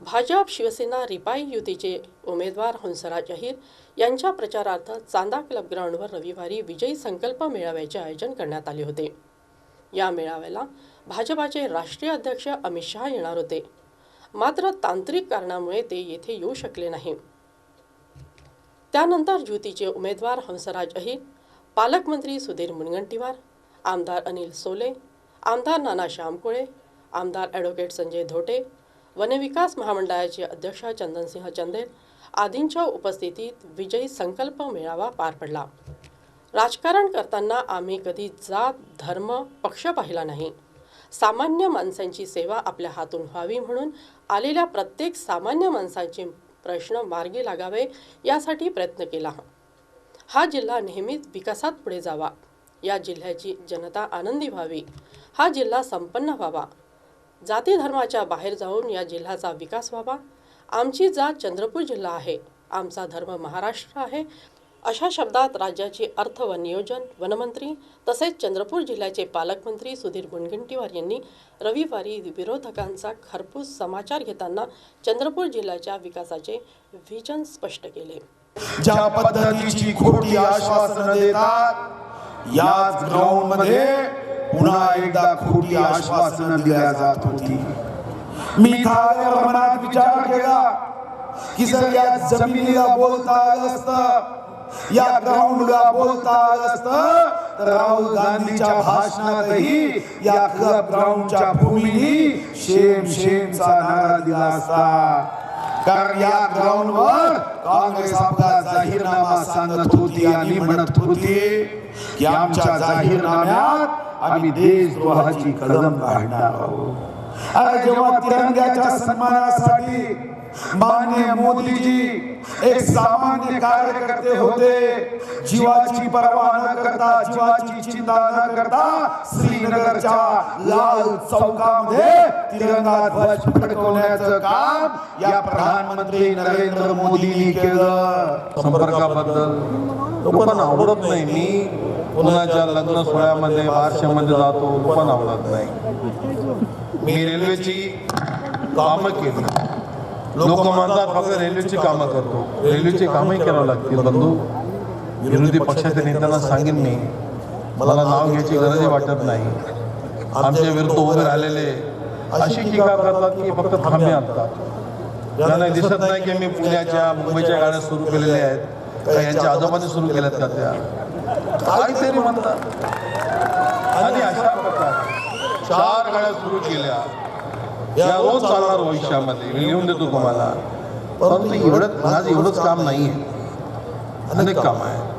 भाजप शिवसेना रिपाई युतीचे उमेदवार हंसराज अहिर यांच्या प्रचारार्थ चांदा क्लब ग्राउंडवर रविवारी विजयी संकल्प मेळाव्याचे आयोजन करण्यात आले होते. या मेळाव्याला भाजपाचे राष्ट्रीय अध्यक्ष अमित शहा येणार होते. मात्र तांत्रिक कारणामुळे ते येथे येऊ शकले नाही. त्यानंतर युतीचे उमेदवार हंसराज अहिर पालकमंत्री सुधीर मुनगंटीवार आमदार अनिल सोले आमदार नाना श्यामकुळे आमदार ॲडव्होकेट संजय धोटे वनविकास महामंडळाचे अध्यक्ष चंदनसिंह चंदेल आदींच्या उपस्थितीत विजयी संकल्प मेळावा पार पडला. राजकारण करताना आम्ही कधी जात धर्म पक्ष पाहिला नाही. सामान्य माणसांची सेवा आपल्या हातून व्हावी म्हणून आलेल्या प्रत्येक सामान्य माणसांचे प्रश्न मार्गी लागावे यासाठी प्रयत्न केला. हा जिल्हा नेहमीच विकासात पुढे जावा. या जिल्ह्याची जनता आनंदी व्हावी. हा जिल्हा संपन्न व्हावा. जाती धर्माच्या बाहेर जाऊन या जिल्ह्याचा विकास व्हावा. आमची जात चंद्रपूर जिल्हा आहे. आमचा धर्म महाराष्ट्र आहे. अशा शब्दात राज्याचे अर्थ व नियोजन वनमंत्री तसेच चंद्रपूर जिल्ह्याचे पालकमंत्री सुधीर मुनगंटीवार यांनी रविवारी विरोधकांचा खरपूस समाचार घेताना चंद्रपूर जिल्ह्याच्या विकासाचे व्हिजन स्पष्ट केले. ज्या पद्धतीची खोटी आश्वासन देतात याच ग्राउंडमध्ये पुन्हा एकदा खोटी आश्वासन दिल्या जात होती. मी थाळ्यावर मनात विचार केला की जर या जमिनीला बोलता आलं असत या ग्राउंडला बोलता आलं असत तर राहुल गांधीच्या भाषणातही या क्लब ग्राउंडच्या भूमीनी शेम शेमचा नारा दिला असता. कारण या ग्राउंडवर काँग्रेस आपला जाहीरनामा सांगत होती आणि म्हणत होती की आमच्या जाहीरनाम्यात आम्ही देशद्रोहाची कलम काढणार आहोत. जेव्हा तिरंग्याच्या सन्मानासाठी मान्य मोदीजी एक सामान्य कार्यकर्ते होते जीवाची पर्वा न करता जीवाची चिंता न करता श्रीनगरच्या लाल चौकामध्ये तिरंगा ध्वज फडकवण्याचं काम या प्रधानमंत्री नरेंद्र मोदींनी केलं. संपर्काबद्दल लोकांना आवडत नाही. मी कोणाच्या लग्न सोहळ्यामध्ये बारशामध्ये जातो पण आवडत नाही. मी रेल्वेची कामं केली. लोक म्हणतात फक्त रेल्वेची कामं करतो. रेल्वेची कामही करावं लागतील. बंधू विरोधी पक्षाच्या नेत्यांना सांगेन मी. मला नाव घ्यायची गरजही वाटत नाही. आमच्या विरुद्ध उभे राहिलेले अशी टीका करतात की फक्त थांबे आणतात. त्यांना दिसत नाही की मी पुण्याच्या मुंबईच्या गाड्या सुरू केलेल्या आहेत. का यांच्या आजोबाने सुरू केल्यात का त्या? काहीतरी म्हणतात. आणि अशा प्रकार चार गाड्या सुरू केल्या. या रोज चालणार भविष्यामध्ये मी लिहून देतो तुम्हाला. परंतु एवढं माझं एवढंच काम नाही आहे. अनेक काम आहे